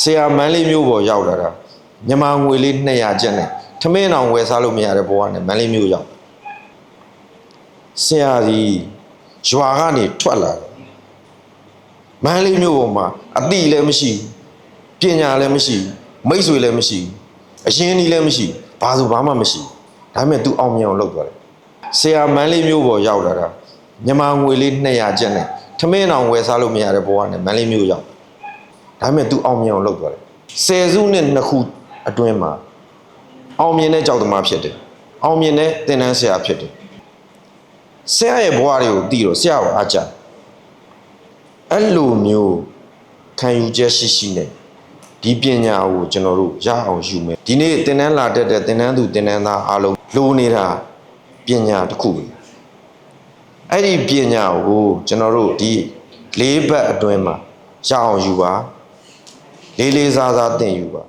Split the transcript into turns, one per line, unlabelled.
ဆရာမန်းလေးမျိုးပေါ်ရောက်လာတာမြန်မာငွေလေး200ကျပ်နဲ့ထမင်းအောင်ဝယ်စားလို့မရတဲ့ဘဝနဲ့မန်းလေးမျိုးရောက်ဆရာကြီးရွာကနေထွက်လာတယ်မန်းလေးမျိုးပေါ်မှာအတိလည်းမရှိဘူးပညာလည်းမရှိဘူးမိတ်ဆွေလည်းမရှိဘူးအရင်ကြီးလည်းမရှိဘူးဘာဆိုဘာမှမရှိဘူးဒါပေမဲ့ तू အောင်မြင်အောင်လုပ်သွားတယ်ဆရာမန်းလေးမျိုးပေါ်ရောက်လာတာမြန်မာငွေလေး200ကျပ်နဲ့ထမင်းအောင်ဝယ်စားလို့မရတဲ့ဘဝနဲ့မန်းလေးမျိုးရောက် ဒါပေမဲ့ तू အောင်မြင်အောင်လုပ်သွားတယ်ဆယ်စုနှစ်နှစ်ခုအတွင်းမှာအောင်မြင်တဲ့ကြောက်သမားဖြစ်တယ်အောင်မြင်တဲ့သင်တန်းဆရာဖြစ်တယ်ဆရာရဲ့ဘဝတွေကိုတည်တော့ဆရာကိုအားကြအဲ့လိုမျိုးခံယူချက်ရှိရှိနဲ့ဒီပညာကိုကျွန်တော်တို့ရအောင်ယူမယ်ဒီနေ့သင်တန်းလာတက်တဲ့သင်တန်းသူသင်တန်းသားအားလုံးလိုနေတာပညာတစ်ခုပဲအဲ့ဒီပညာကိုကျွန်တော်တို့ဒီလေးဘက်အတွင်းမှာရအောင်ယူပါ လေးလေးစားစားသင်ယူပါ